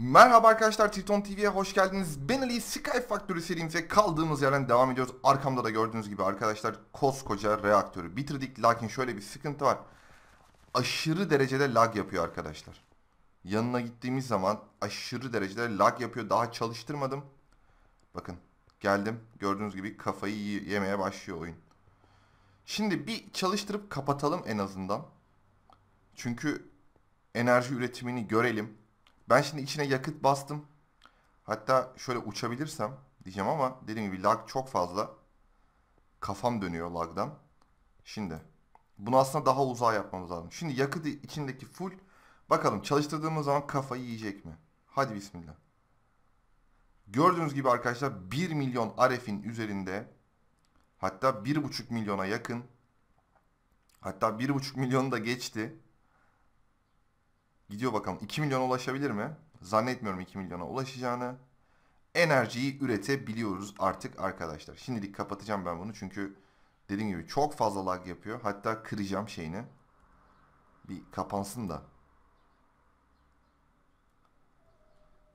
Merhaba arkadaşlar Triton TV'ye hoş geldiniz. Ben Ali Sky Factory serimize kaldığımız yerden devam ediyoruz. Arkamda da gördüğünüz gibi arkadaşlar koskoca reaktörü bitirdik. Lakin şöyle bir sıkıntı var. Aşırı derecede lag yapıyor arkadaşlar. Yanına gittiğimiz zaman aşırı derecede lag yapıyor. Daha çalıştırmadım. Bakın geldim. Gördüğünüz gibi kafayı yemeye başlıyor oyun. Şimdi bir çalıştırıp kapatalım en azından. Çünkü enerji üretimini görelim. Ben şimdi içine yakıt bastım. Hatta şöyle uçabilirsem diyeceğim ama dediğim gibi lag çok fazla. Kafam dönüyor lagdan. Şimdi bunu aslında daha uzağa yapmamız lazım. Şimdi yakıt içindeki full. Bakalım çalıştırdığımız zaman kafayı yiyecek mi? Hadi bismillah. Gördüğünüz gibi arkadaşlar 1 milyon RF'in üzerinde hatta 1,5 milyona yakın hatta 1,5 milyonu da geçti. Gidiyor bakalım 2 milyona ulaşabilir mi? Zannetmiyorum 2 milyona ulaşacağını. Enerjiyi üretebiliyoruz artık arkadaşlar. Şimdilik kapatacağım ben bunu çünkü dediğim gibi çok fazla lag yapıyor. Hatta kıracağım şeyini. Bir kapansın da.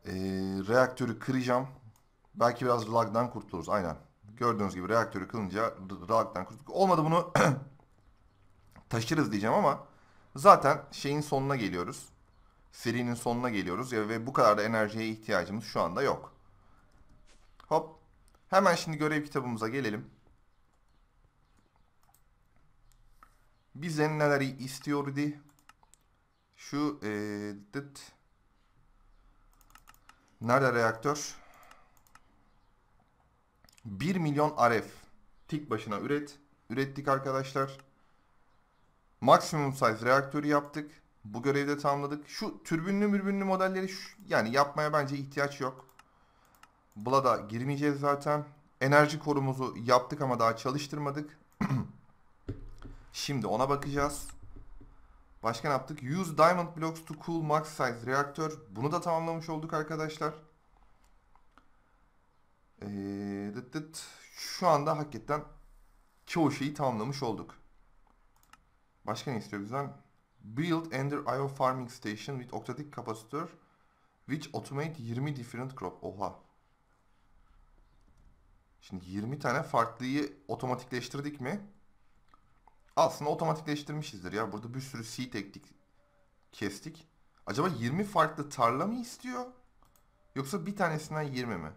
Ee, reaktörü kıracağım. Belki biraz lagdan kurtuluruz. Aynen. Gördüğünüz gibi reaktörü kılınca lagdan kurtulduk. Olmadı bunu taşırız diyeceğim ama zaten şeyin sonuna geliyoruz serinin sonuna geliyoruz ve bu kadar da enerjiye ihtiyacımız şu anda yok. Hop. Hemen şimdi görev kitabımıza gelelim. Bizden neler istiyordu? Şu ee. Nerede reaktör? 1 milyon RF tik başına üret. Ürettik arkadaşlar. Maksimum size reaktörü yaptık. Bu görevde tamamladık. Şu türbünlü mürbünlü modelleri şu, yani yapmaya bence ihtiyaç yok. Bula da girmeyeceğiz zaten. Enerji korumuzu yaptık ama daha çalıştırmadık. Şimdi ona bakacağız. Başka ne yaptık? Use diamond blocks to cool max size reaktör. Bunu da tamamlamış olduk arkadaşlar. Ee, dıt dıt. Şu anda hakikaten çoğu şeyi tamamlamış olduk. Başka ne istiyor bizden? Build Ender IO Farming Station with octatic capacitor which automate 20 different crop. Oha. Şimdi 20 tane farklıyı otomatikleştirdik mi? Aslında otomatikleştirmişizdir ya. Burada bir sürü seed ektik, kestik. Acaba 20 farklı tarla mı istiyor? Yoksa bir tanesinden 20 mi?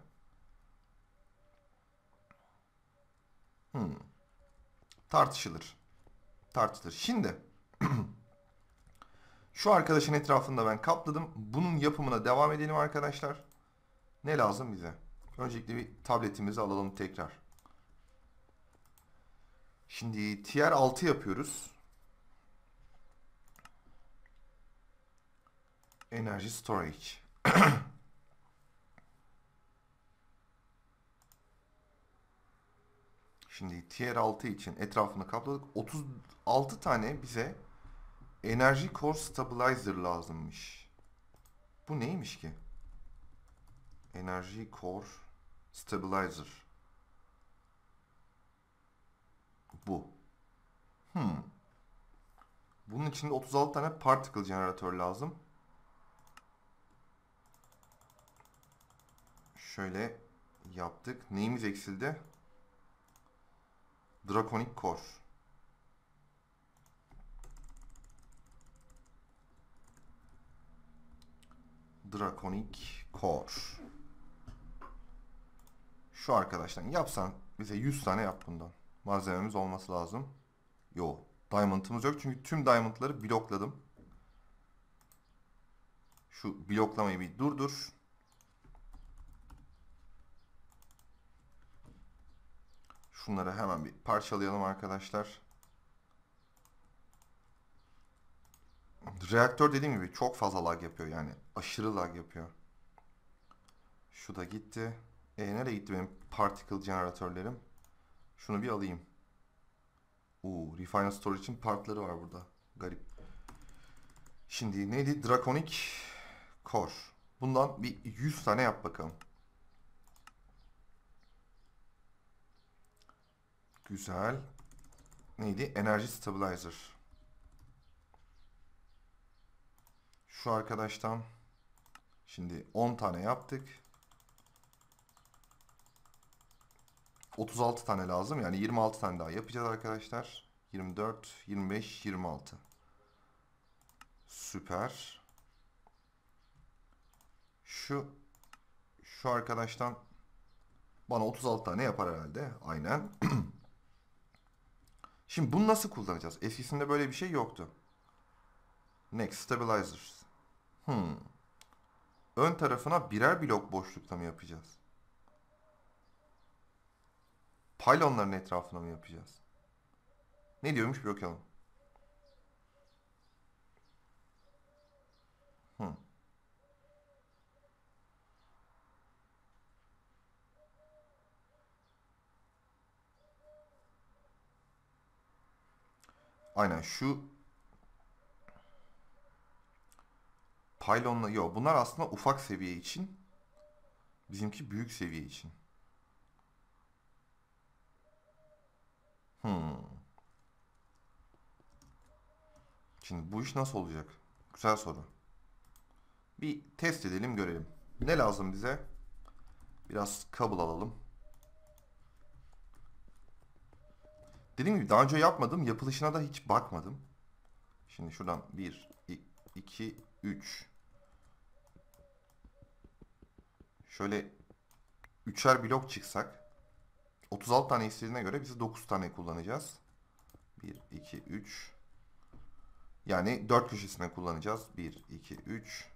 Hmm. Tartışılır. Tartışılır. Şimdi Şu arkadaşın etrafında ben kapladım. Bunun yapımına devam edelim arkadaşlar. Ne lazım bize? Öncelikle bir tabletimizi alalım tekrar. Şimdi tier 6 yapıyoruz. Enerji storage. Şimdi tier 6 için etrafını kapladık. 36 tane bize Enerji Core Stabilizer lazımmış. Bu neymiş ki? Enerji Core Stabilizer. Bu. Hmm. Bunun içinde 36 tane particle jeneratör lazım. Şöyle yaptık. Neyimiz eksildi? Draconic Core. Draconic Core. Şu arkadaşlar yapsan bize 100 tane yap bundan. Malzememiz olması lazım. Yo. Diamond'ımız yok çünkü tüm diamond'ları blokladım. Şu bloklamayı bir durdur. Şunları hemen bir parçalayalım arkadaşlar. Reaktör dediğim gibi çok fazla lag yapıyor yani. Aşırı lag yapıyor. Şu da gitti. E nereye gitti benim particle jeneratörlerim? Şunu bir alayım. Uuu Refiner Storage'in partları var burada. Garip. Şimdi neydi? Draconic Core. Bundan bir 100 tane yap bakalım. Güzel. Neydi? Energy Stabilizer. Şu arkadaştan Şimdi 10 tane yaptık. 36 tane lazım. Yani 26 tane daha yapacağız arkadaşlar. 24, 25, 26. Süper. Şu şu arkadaştan bana 36 tane yapar herhalde. Aynen. Şimdi bunu nasıl kullanacağız? Eskisinde böyle bir şey yoktu. Next stabilizers. Hmm. Ön tarafına birer blok boşlukta mı yapacağız? Pylonların etrafına mı yapacağız? Ne diyormuş bir bakalım. Hmm. Aynen şu Pylon'la yok bunlar aslında ufak seviye için. Bizimki büyük seviye için. Hmm. Şimdi bu iş nasıl olacak? Güzel soru. Bir test edelim görelim. Ne lazım bize? Biraz kabul alalım. Dediğim gibi daha önce yapmadım. Yapılışına da hiç bakmadım. Şimdi şuradan 1, 2, 3. Şöyle üçer blok çıksak 36 tane istediğine göre biz 9 tane kullanacağız. 1, 2, 3. Yani 4 köşesine kullanacağız. 1, 2, 3.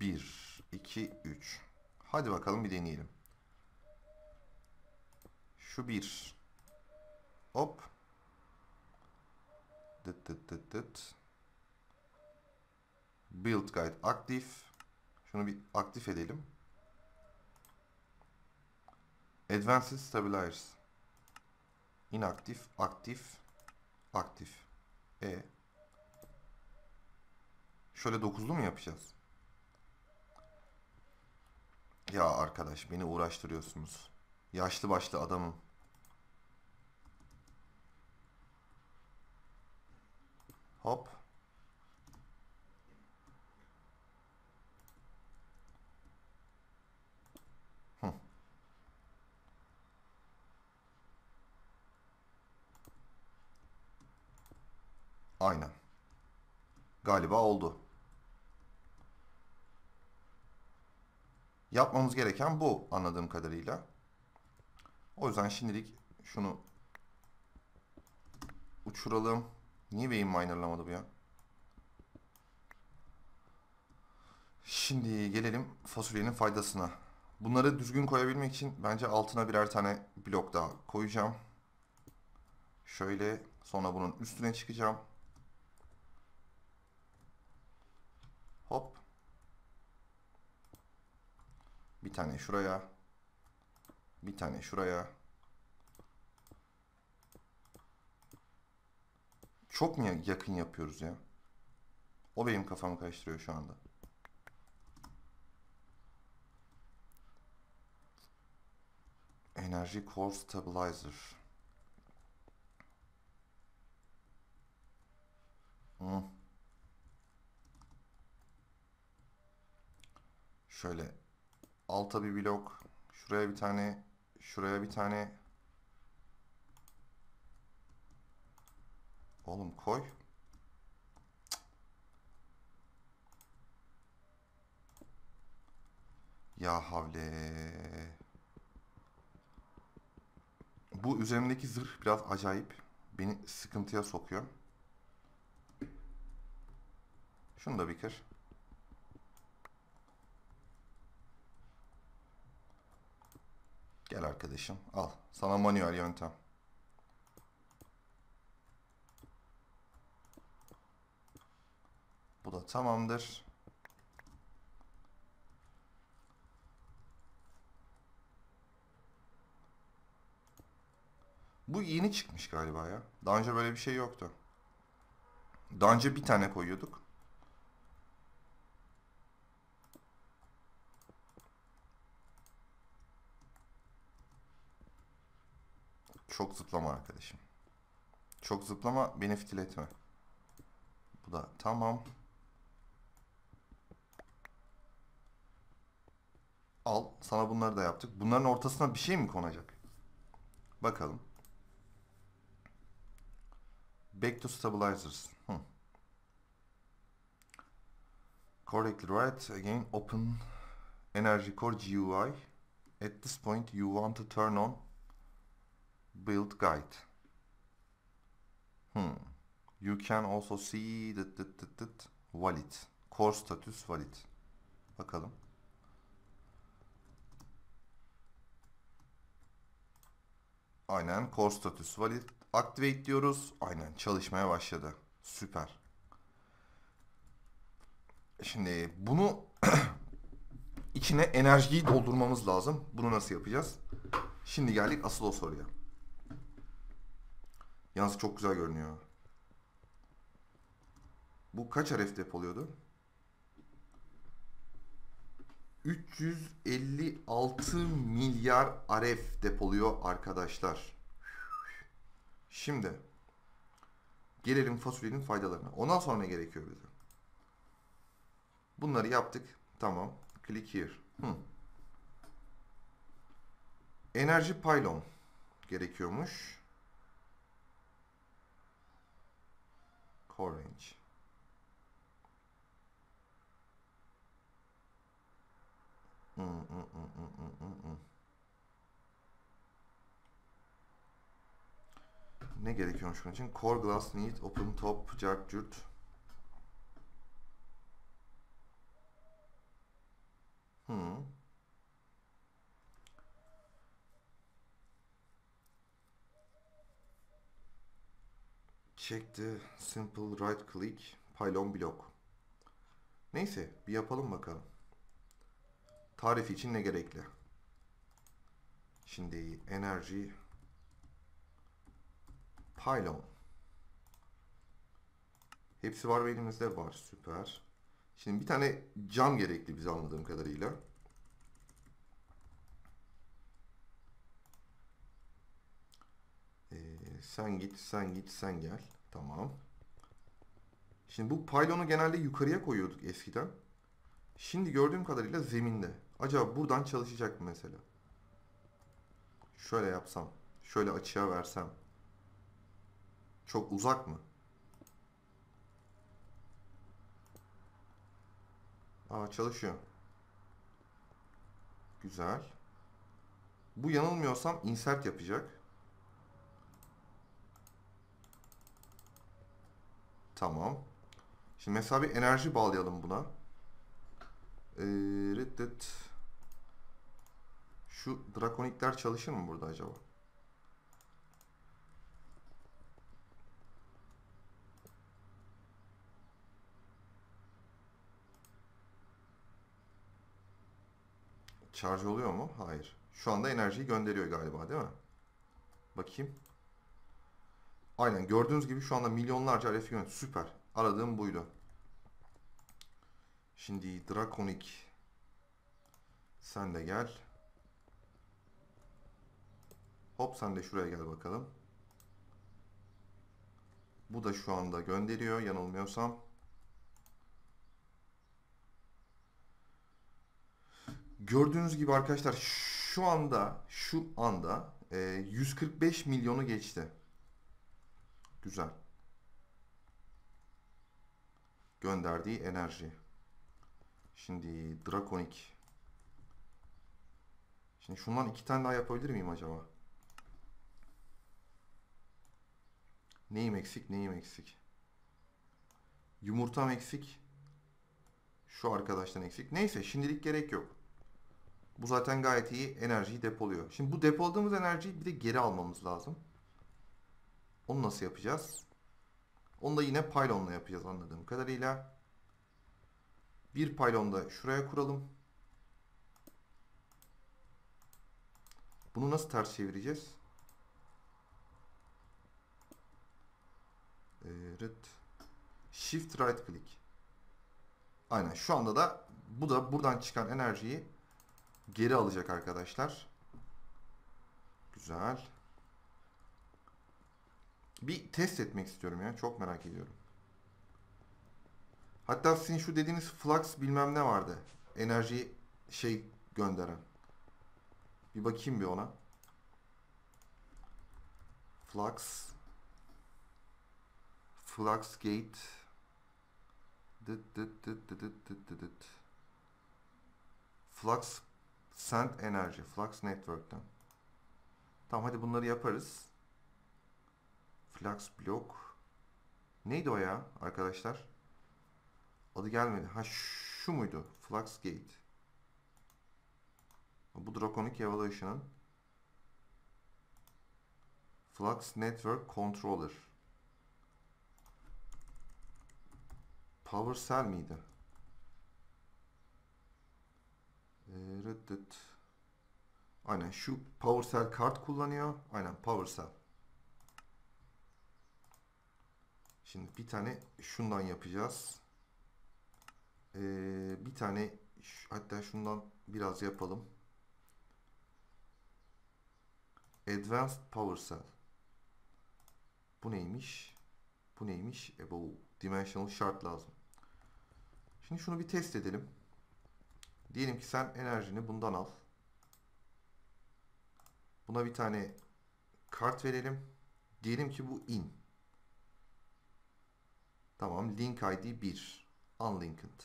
1, 2, 3. Hadi bakalım bir deneyelim. Şu bir. Hop. Dıt dıt dıt dıt. Build guide aktif. Şunu bir aktif edelim. Advanced Stabilizers. Inaktif, aktif, aktif. E. Şöyle dokuzlu mu yapacağız? Ya arkadaş beni uğraştırıyorsunuz. Yaşlı başlı adamım. Hop. Aynen. Galiba oldu. Yapmamız gereken bu anladığım kadarıyla. O yüzden şimdilik şunu uçuralım. Niye beyin minerlamadı bu ya? Şimdi gelelim fasulyenin faydasına. Bunları düzgün koyabilmek için bence altına birer tane blok daha koyacağım. Şöyle sonra bunun üstüne çıkacağım. Hop. Bir tane şuraya. Bir tane şuraya. Çok mu yakın yapıyoruz ya? O benim kafamı karıştırıyor şu anda. Enerji Core Stabilizer. Hmm. Şöyle alta bir blok, şuraya bir tane, şuraya bir tane. Oğlum koy. Ya havle. Bu üzerimdeki zırh biraz acayip. Beni sıkıntıya sokuyor. Şunu da bir kır. Gel arkadaşım. Al. Sana manuel yöntem. Bu da tamamdır. Bu yeni çıkmış galiba ya. Daha önce böyle bir şey yoktu. Daha önce bir tane koyuyorduk. Çok zıplama arkadaşım. Çok zıplama beni fitil etme. Bu da tamam. Al. Sana bunları da yaptık. Bunların ortasına bir şey mi konacak? Bakalım. Back to stabilizers. Hmm. Correctly right. Again open energy core GUI. At this point you want to turn on build guide. Hmm. You can also see that, that, that, that valid. Core status valid. Bakalım. Aynen core status valid. Activate diyoruz. Aynen çalışmaya başladı. Süper. Şimdi bunu içine enerjiyi doldurmamız lazım. Bunu nasıl yapacağız? Şimdi geldik asıl o soruya. Yalnız çok güzel görünüyor. Bu kaç RF depoluyordu? 356 milyar RF depoluyor arkadaşlar. Şimdi gelelim fasulyenin faydalarına. Ondan sonra ne gerekiyor bize? Bunları yaptık. Tamam. Click here. Hmm. Enerji pylon gerekiyormuş. Core range. Hmm. Ne gerekiyormuş bunun için? Core glass need open top jart jurt. Hmm. The simple right click pylon block. Neyse bir yapalım bakalım. Tarif için ne gerekli? Şimdi enerji pylon. Hepsi var ve elimizde var. Süper. Şimdi bir tane cam gerekli bize anladığım kadarıyla. Ee, sen git, sen git, sen gel. Tamam. Şimdi bu pylonu genelde yukarıya koyuyorduk eskiden. Şimdi gördüğüm kadarıyla zeminde. Acaba buradan çalışacak mı mesela? Şöyle yapsam. Şöyle açığa versem. Çok uzak mı? Aa çalışıyor. Güzel. Bu yanılmıyorsam insert yapacak. Tamam. Şimdi mesela bir enerji bağlayalım buna. Ee, reddet. Şu drakonikler çalışır mı burada acaba? Şarj oluyor mu? Hayır. Şu anda enerjiyi gönderiyor galiba değil mi? Bakayım. Aynen gördüğünüz gibi şu anda milyonlarca RF gönderiyor. Süper. Aradığım buydu. Şimdi Drakonik sen de gel. Hop sen de şuraya gel bakalım. Bu da şu anda gönderiyor yanılmıyorsam. Gördüğünüz gibi arkadaşlar şu anda şu anda e, 145 milyonu geçti. Güzel. Gönderdiği enerji. Şimdi Drakonik. Şimdi şundan iki tane daha yapabilir miyim acaba? Neyim eksik, neyim eksik? Yumurtam eksik. Şu arkadaştan eksik. Neyse şimdilik gerek yok. Bu zaten gayet iyi enerjiyi depoluyor. Şimdi bu depoladığımız enerjiyi bir de geri almamız lazım. Onu nasıl yapacağız? Onu da yine pylonla yapacağız anladığım kadarıyla. Bir pylon da şuraya kuralım. Bunu nasıl ters çevireceğiz? Evet. Shift right click. Aynen şu anda da bu da buradan çıkan enerjiyi geri alacak arkadaşlar. Güzel. Bir test etmek istiyorum ya. Çok merak ediyorum. Hatta sizin şu dediğiniz flux bilmem ne vardı. Enerji şey gönderen. Bir bakayım bir ona. Flux Fluxgate dıt dıt dıt dıt dıt dıt dıt dıt. Flux Send Energy Flux Network'ten. Tamam hadi bunları yaparız. Flux Block. Neydi o ya arkadaşlar? Adı gelmedi. Ha şu muydu? Fluxgate. Bu Draconic Evolution'ın Flux Network Controller. Power Cell miydi? Ee, Reddet. Aynen şu Power Cell kart kullanıyor. Aynen Power Cell. Şimdi bir tane şundan yapacağız. Ee, bir tane hatta şundan biraz yapalım. Advanced Power Cell. Bu neymiş? Bu neymiş? E bu dimensional shard lazım. Şimdi şunu bir test edelim. Diyelim ki sen enerjini bundan al. Buna bir tane kart verelim. Diyelim ki bu in. Tamam. Link ID 1. Unlinked.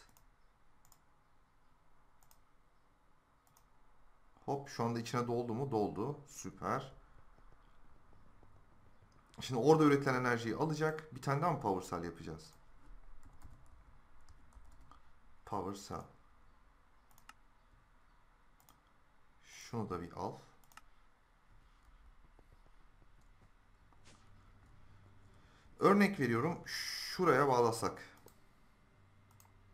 Hop şu anda içine doldu mu? Doldu. Süper. Şimdi orada üretilen enerjiyi alacak. Bir tane daha mı power cell yapacağız? Power cell. Şunu da bir al. Örnek veriyorum. Şuraya bağlasak.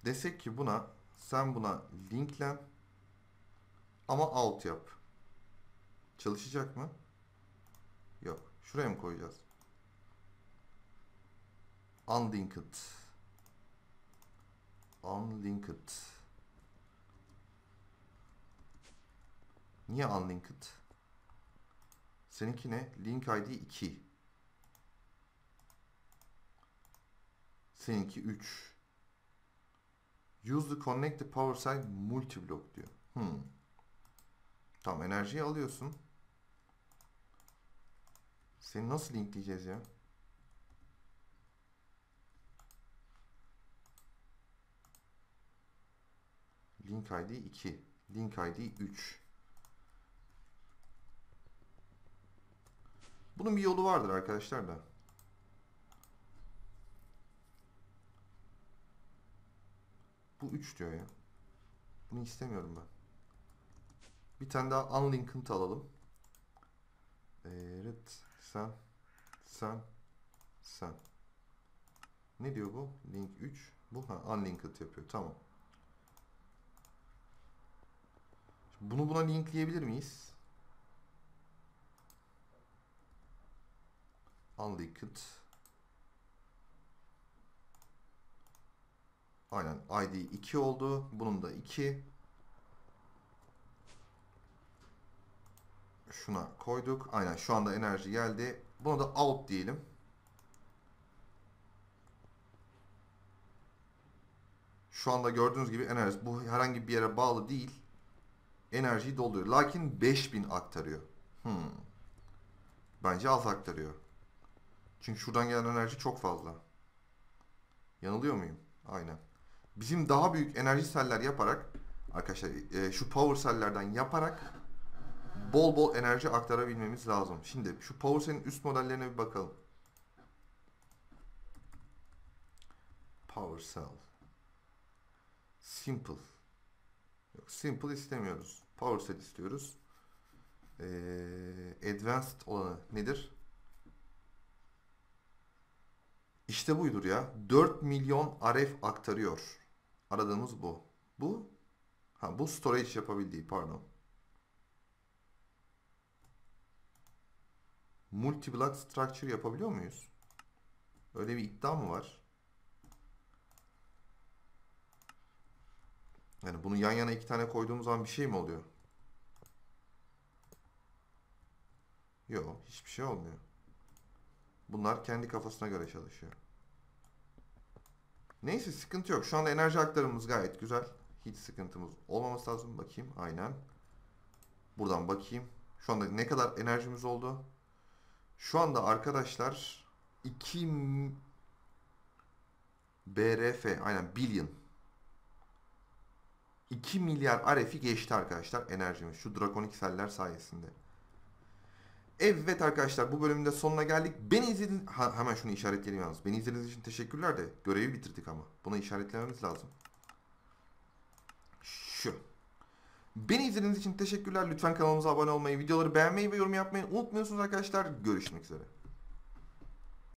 Desek ki buna sen buna linklen ama out yap. Çalışacak mı? Yok. Şuraya mı koyacağız? Unlinked. Unlinked. Niye unlinked? Seninki ne? Link ID 2. Seninki 3. Use the connect the power side multi block diyor. Hmm. Tamam enerjiyi alıyorsun. Seni nasıl linkleyeceğiz ya? Link ID 2. Link ID 3. Bunun bir yolu vardır arkadaşlar da. Bu 3 diyor ya. Bunu istemiyorum ben. Bir tane daha unlinked alalım. Evet. Sen. Sen. Sen. Ne diyor bu? Link 3. Bu ha unlinked yapıyor. Tamam. Bunu buna linkleyebilir miyiz? Unlinked. Aynen ID 2 oldu. Bunun da 2. Şuna koyduk. Aynen şu anda enerji geldi. Buna da out diyelim. Şu anda gördüğünüz gibi enerji bu herhangi bir yere bağlı değil. Enerjiyi dolduruyor. Lakin 5000 aktarıyor. Hmm. Bence az aktarıyor. Çünkü şuradan gelen enerji çok fazla. Yanılıyor muyum? Aynen. Bizim daha büyük enerji seller yaparak arkadaşlar e, şu power sellerden yaparak bol bol enerji aktarabilmemiz lazım. Şimdi şu power cell'in üst modellerine bir bakalım. Power cell. Simple. Yok, simple istemiyoruz. Power cell istiyoruz. Ee, advanced olanı nedir? İşte buydur ya. 4 milyon RF aktarıyor. Aradığımız bu. Bu ha bu storage yapabildiği pardon. Multi block structure yapabiliyor muyuz? Öyle bir iddia mı var? Yani bunu yan yana iki tane koyduğumuz zaman bir şey mi oluyor? Yok, hiçbir şey olmuyor. Bunlar kendi kafasına göre çalışıyor. Neyse sıkıntı yok. Şu anda enerji aktarımımız gayet güzel. Hiç sıkıntımız olmaması lazım. Bakayım. Aynen. Buradan bakayım. Şu anda ne kadar enerjimiz oldu? Şu anda arkadaşlar 2 m- BRF aynen billion 2 milyar RF'i geçti arkadaşlar enerjimiz şu drakonik seller sayesinde. Evet arkadaşlar bu bölümün de sonuna geldik. Beni izlediğiniz ha, hemen şunu işaretleyelim yalnız. Beni izlediğiniz için teşekkürler de görevi bitirdik ama. Bunu işaretlememiz lazım. Şu. Beni izlediğiniz için teşekkürler. Lütfen kanalımıza abone olmayı, videoları beğenmeyi ve yorum yapmayı unutmuyorsunuz arkadaşlar. Görüşmek üzere.